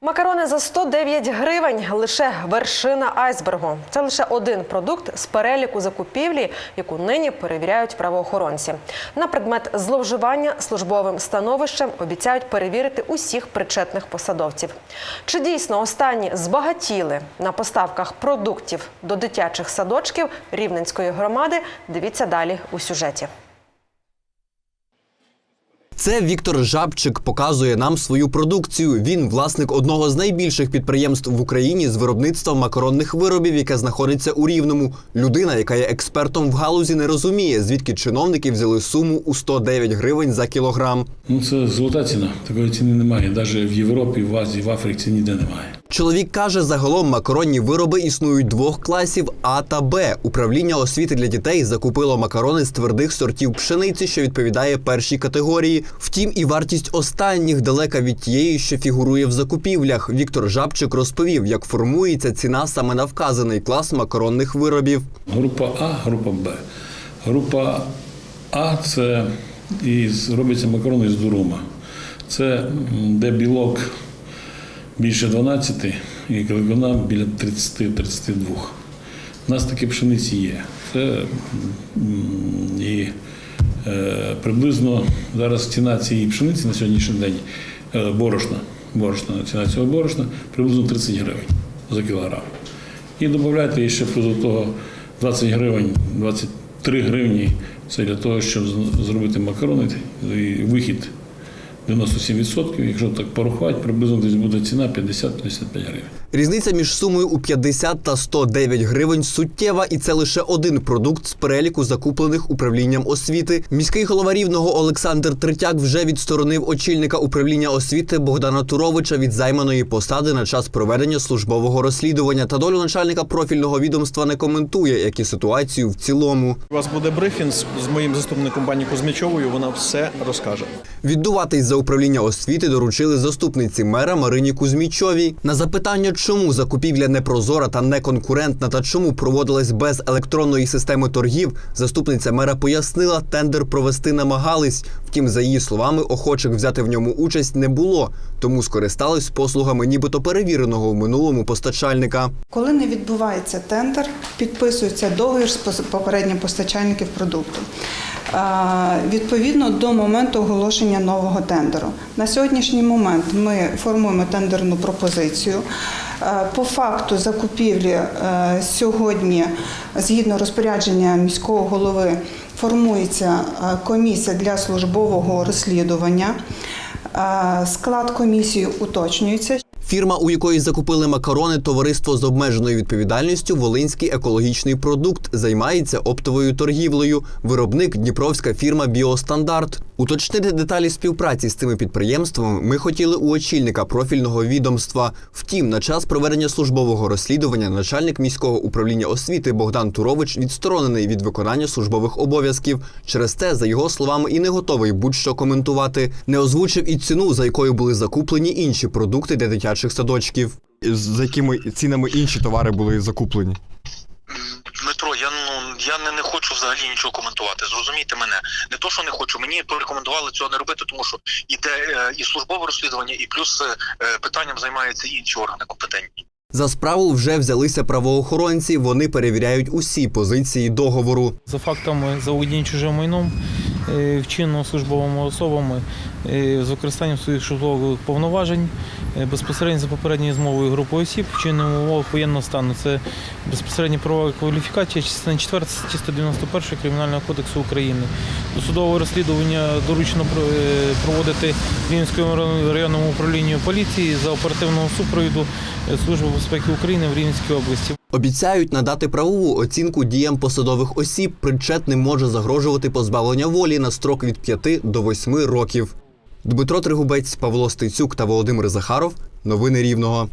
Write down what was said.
Макарони за 109 гривень лише вершина айсбергу. Це лише один продукт з переліку закупівлі, яку нині перевіряють правоохоронці. На предмет зловживання службовим становищем обіцяють перевірити усіх причетних посадовців. Чи дійсно останні збагатіли на поставках продуктів до дитячих садочків Рівненської громади? Дивіться далі у сюжеті. Це Віктор Жабчик показує нам свою продукцію. Він власник одного з найбільших підприємств в Україні з виробництва макаронних виробів, яке знаходиться у Рівному. Людина, яка є експертом в галузі, не розуміє, звідки чиновники взяли суму у 109 гривень за кілограм. Ну, це золота ціна. Такої ціни немає. Навіть в Європі, в Азії, в Африці ніде немає. Чоловік каже, загалом макаронні вироби існують двох класів А та Б. Управління освіти для дітей закупило макарони з твердих сортів пшениці, що відповідає першій категорії. Втім, і вартість останніх далека від тієї, що фігурує в закупівлях. Віктор Жабчик розповів, як формується ціна саме на вказаний клас макаронних виробів. Група А, група Б. Група А це і робиться макарони з дурума. Це де білок більше 12 і клейкона біля 30-32. У нас такі пшениці є. Це і приблизно зараз ціна цієї пшениці на сьогоднішній день е, борошна, борошна, ціна цього борошна приблизно 30 гривень за кілограм. І додайте ще плюс до того 20 гривень, 23 гривні. Це для того, щоб зробити макарони і вихід 97%. Якщо так порахувати, приблизно десь буде ціна 50-55 гривень. Різниця між сумою у 50 та 109 гривень суттєва, і це лише один продукт з переліку закуплених управлінням освіти. Міський голова рівного Олександр Третяк вже відсторонив очільника управління освіти Богдана Туровича від займаної посади на час проведення службового розслідування. Та долю начальника профільного відомства не коментує, як і ситуацію в цілому. У вас буде брифінг з моїм заступником пані Кузьмічовою. Вона все розкаже. Віддуватись за управління освіти доручили заступниці мера Марині Кузьмічовій. На запитання, чому закупівля непрозора та неконкурентна та чому проводилась без електронної системи торгів, заступниця мера пояснила, тендер провести намагались. Втім, за її словами, охочих взяти в ньому участь не було, тому скористались послугами нібито перевіреного в минулому постачальника. Коли не відбувається тендер, підписується договір з попереднім постачальників продукту. Відповідно до моменту оголошення нового тендеру. На сьогоднішній момент ми формуємо тендерну пропозицію. По факту закупівлі сьогодні, згідно розпорядження міського голови, формується комісія для службового розслідування. Склад комісії уточнюється. Фірма, у якої закупили макарони, товариство з обмеженою відповідальністю Волинський екологічний продукт займається оптовою торгівлею. Виробник Дніпровська фірма Біостандарт. Уточнити деталі співпраці з цими підприємствами ми хотіли у очільника профільного відомства. Втім, на час проведення службового розслідування начальник міського управління освіти Богдан Турович відсторонений від виконання службових обов'язків. Через те, за його словами, і не готовий будь-що коментувати. Не озвучив і ціну, за якою були закуплені інші продукти для дитячих садочків. за якими цінами інші товари були закуплені. Дмитро, я ну я не, не хочу взагалі нічого коментувати. Зрозумійте мене. Не то, що не хочу. Мені порекомендували цього не робити, тому що іде е, і службове розслідування, і плюс е, е, питанням займаються інші органи компетентні. За справу вже взялися правоохоронці. Вони перевіряють усі позиції договору. За фактами заволодіння чужим майном, е, вчинено службовими особами е, з використанням своїх службових повноважень, безпосередньо за попередньою змовою групи осіб, вчинено в умовах воєнного стану. Це безпосередньо правова кваліфікація, частина 4 статті 191 Кримінального кодексу України. Досудове розслідування доручено е, проводити Рівненському районному управлінню поліції за оперативного супровіду е, Служби безпеки України в Рівненській області. Обіцяють надати правову оцінку діям посадових осіб. Причетним може загрожувати позбавлення волі на строк від 5 до 8 років. Дмитро Тригубець, Павло Стецюк та Володимир Захаров. Новини Рівного.